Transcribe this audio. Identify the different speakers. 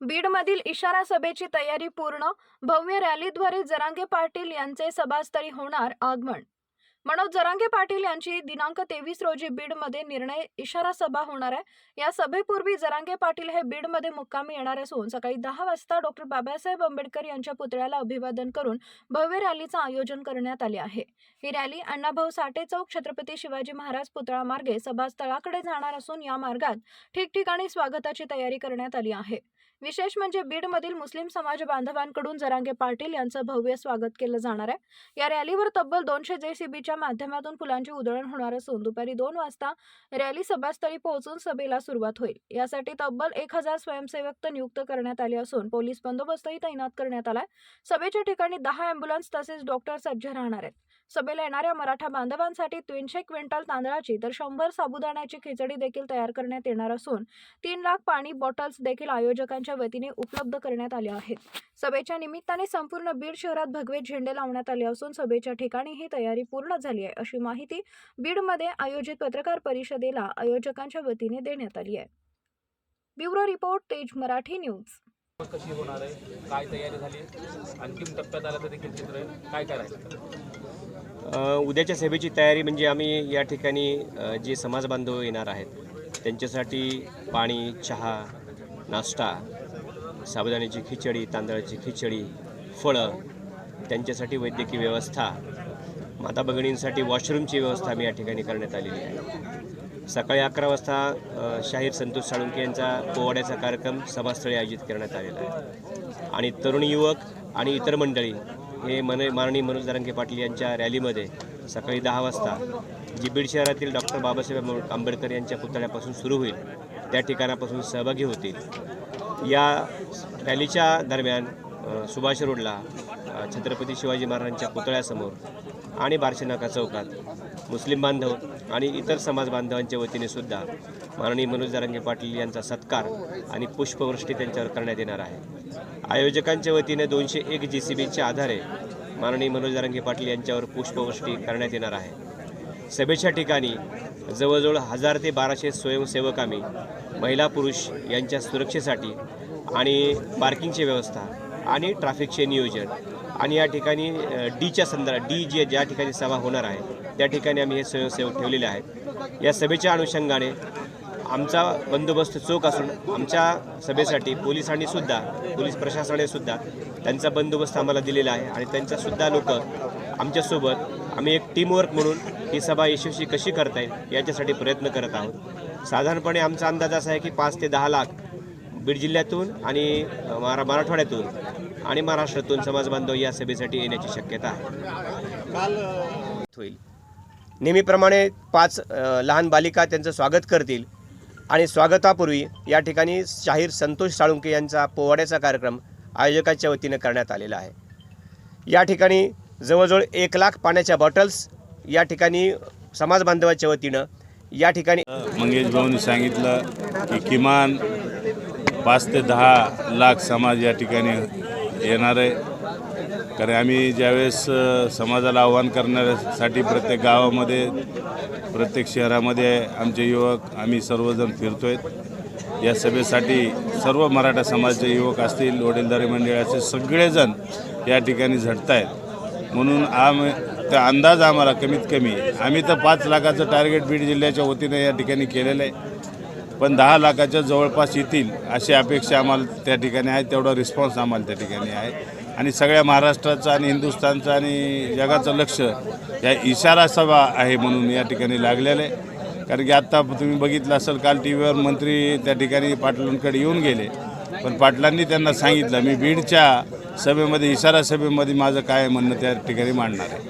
Speaker 1: बीडमधील इशारा सभेची तयारी पूर्ण भव्य रॅलीद्वारे जरांगे पाटील यांचे सभास्थळी होणार आगमन. मनोज जरांगे पाटील यांची दिनांक तेवीस रोजी बीडमध्ये निर्णय इशारा सभा होणार आहे. या सभेपूर्वी जरांगे पाटील हे बीडमध्ये मुक्कामी येणार असून सकाळी दहा वाजता डॉक्टर बाबासाहेब आंबेडकर यांच्या पुतळ्याला अभिवादन करून भव्य रॅलीचं आयोजन करण्यात आले आहे. ही रॅली अण्णाभाऊ साठे चौक छत्रपती शिवाजी महाराज पुतळा मार्गे सभास्थळाकडे जाणार असून या मार्गात ठिकठिकाणी स्वागताची तयारी करण्यात आली आहे. विशेष म्हणजे बीडमधील मुस्लिम समाज बांधवांकडून जरांगे पाटील यांचं भव्य स्वागत केलं जाणार आहे. या रॅलीवर तब्बल दोनशे जेसीबीच्या माध्यमातून फुलांची उधळण होणार असून दुपारी दोन वाजता रॅली सभास्थळी पोहोचून सभेला सुरुवात होईल. यासाठी तब्बल एक हजार स्वयंसेवक नियुक्त करण्यात आले असून पोलीस बंदोबस्तही तैनात करण्यात आलाय. सभेच्या ठिकाणी दहा अँब्युलन्स तसेच डॉक्टर सज्ज राहणार आहेत. सभेला येणाऱ्या मराठा बांधवांसाठी तीनशे क्विंटल तांदळाची तर शंभर साबुदाण्याची खिचडी देखील तयार करण्यात येणार असून तीन लाख पाणी बॉटल्स देखील आयोजकांच्या वतीने उपलब्ध करण्यात आल्या आहेत. सभेच्या निमित्ताने संपूर्ण बीड शहरात भगवे झेंडे लावण्यात आले असून सभेच्या ठिकाणी ही तयारी पूर्ण झाली आहे अशी माहिती बीडमध्ये आयोजित पत्रकार परिषदेला आयोजकांच्या वतीने देण्यात आली आहे. ब्युरो रिपोर्ट तेज मराठी न्यूज.
Speaker 2: कशी होणार आहे? काय तयारी झाली अंतिम टप्प्यात आला तर देखील चित्र काय करायचं?
Speaker 3: उद्याच्या सभेची तयारी म्हणजे आम्ही या ठिकाणी जे समाज बांधव येणार आहेत त्यांच्यासाठी पाणी चहा नाश्ता साबुदाण्याची खिचडी तांदळाची खिचडी फळं त्यांच्यासाठी वैद्यकीय व्यवस्था माता भगिनींसाठी वॉशरूमची व्यवस्था मी या ठिकाणी करण्यात आलेली आहे. सकाळी अकरा वाजता शाहीर संतोष साळुंके यांचा पोवाड्याचा कार्यक्रम सभास्थळी आयोजित करण्यात आलेला आहे. आणि तरुण युवक आणि इतर मंडळी हे मन माननीय मनोज दरंगे पाटील यांच्या रॅलीमध्ये सकाळी दहा वाजता जी बीड शहरातील डॉक्टर बाबासाहेब आंबेडकर यांच्या पुतळ्यापासून सुरू होईल. त्या ठिकाणापासून सहभागी होतील. या रॅलीच्या दरम्यान सुभाष रोडला छत्रपती शिवाजी महाराजांच्या पुतळ्यासमोर आणि बार्शीनाका चौकात मुस्लिम बांधव आणि इतर समाज बांधवांच्या वतीने सुद्धा माननीय मनोज दरंगे पाटील यांचा सत्कार आणि पुष्पवृष्टी त्यांच्यावर करण्यात येणार आहे. आयोजकांच्या वतीने दोनशे एक जी सी बीच्या आधारे माननीय मनोज दरंगे पाटील यांच्यावर पुष्पवृष्टी करण्यात येणार आहे. सभेच्या ठिकाणी जवळजवळ हजार ते बाराशे स्वयंसेवक आम्ही महिला पुरुष यांच्या सुरक्षेसाठी आणि पार्किंगची व्यवस्था आणि ट्रॅफिकचे नियोजन आणि या ठिकाणी डीच्या संदर्भात डी जे ज्या ठिकाणी सभा होणार आहे त्या ठिकाणी आम्ही हे स्वयंसेवक ठेवलेले आहेत. या सभेच्या अनुषंगाने आमचा बंदोबस्त चोख असून आमच्या सभेसाठी पोलिसांनी सुद्धा पोलीस प्रशासनाने सुद्धा त्यांचा बंदोबस्त आम्हाला दिलेला आहे आणि त्यांच्यासुद्धा लोक आमच्यासोबत आम्ही एक टीमवर्क म्हणून ही सभा यशस्वी कशी करता येईल याच्यासाठी प्रयत्न करत आहोत. साधारणपणे आमचा अंदाज असा आहे की पाच ते दहा लाख बीड जिल्ह्यातून आणि मरा मराठवाड्यातून आणि महाराष्ट्रातून समाज बांधव या सभेसाठी येण्याची शक्यता आहे. होईल. नेहमीप्रमाणे पाच लहान बालिका त्यांचं स्वागत करतील आणि स्वागतापूर्वी या ठिकाणी शाहीर संतोष साळुंके यांचा पोवाड्याचा कार्यक्रम आयोजकांच्या वतीनं करण्यात आलेला आहे. या ठिकाणी जवळजवळ एक लाख पाण्याच्या बॉटल्स या ठिकाणी समाज बांधवाच्या वतीनं या ठिकाणी
Speaker 4: मंगेश भाऊंनी सांगितलं की किमान पाच ते दहा लाख समाज या ठिकाणी येणार आहे. कारण आम्ही ज्यावेळेस समाजाला आव्हान करण्यासाठी प्रत्येक गावामध्ये प्रत्येक शहरामध्ये आमचे युवक आम्ही सर्वजण फिरतो आहेत या सभेसाठी सर्व मराठा समाजाचे युवक असतील वडीलधारी मंडळी सगळेजण या ठिकाणी झटत आहेत म्हणून आम त्या अंदाज आम्हाला कमीत कमी आम्ही तर पाच लाखाचं टार्गेट बीड जिल्ह्याच्या वतीनं या ठिकाणी केलेलं आहे. पण दहा लाखाच्या जवळपास येतील अशी अपेक्षा आम्हाला त्या ठिकाणी आहे तेवढा रिस्पॉन्स आम्हाला त्या ठिकाणी आहे. आणि सगळ्या महाराष्ट्राचं आणि हिंदुस्थानचं आणि जगाचं लक्ष या इशारा सभा आहे म्हणून या ठिकाणी लागलेलं आहे. कारण की आत्ता तुम्ही बघितलं असेल काल टी व्हीवर मंत्री त्या ठिकाणी पाटलांकडे येऊन गेले. पण पाटलांनी त्यांना सांगितलं मी बीडच्या सभेमध्ये इशारा सभेमध्ये माझं काय म्हणणं त्या ठिकाणी मांडणार आहे.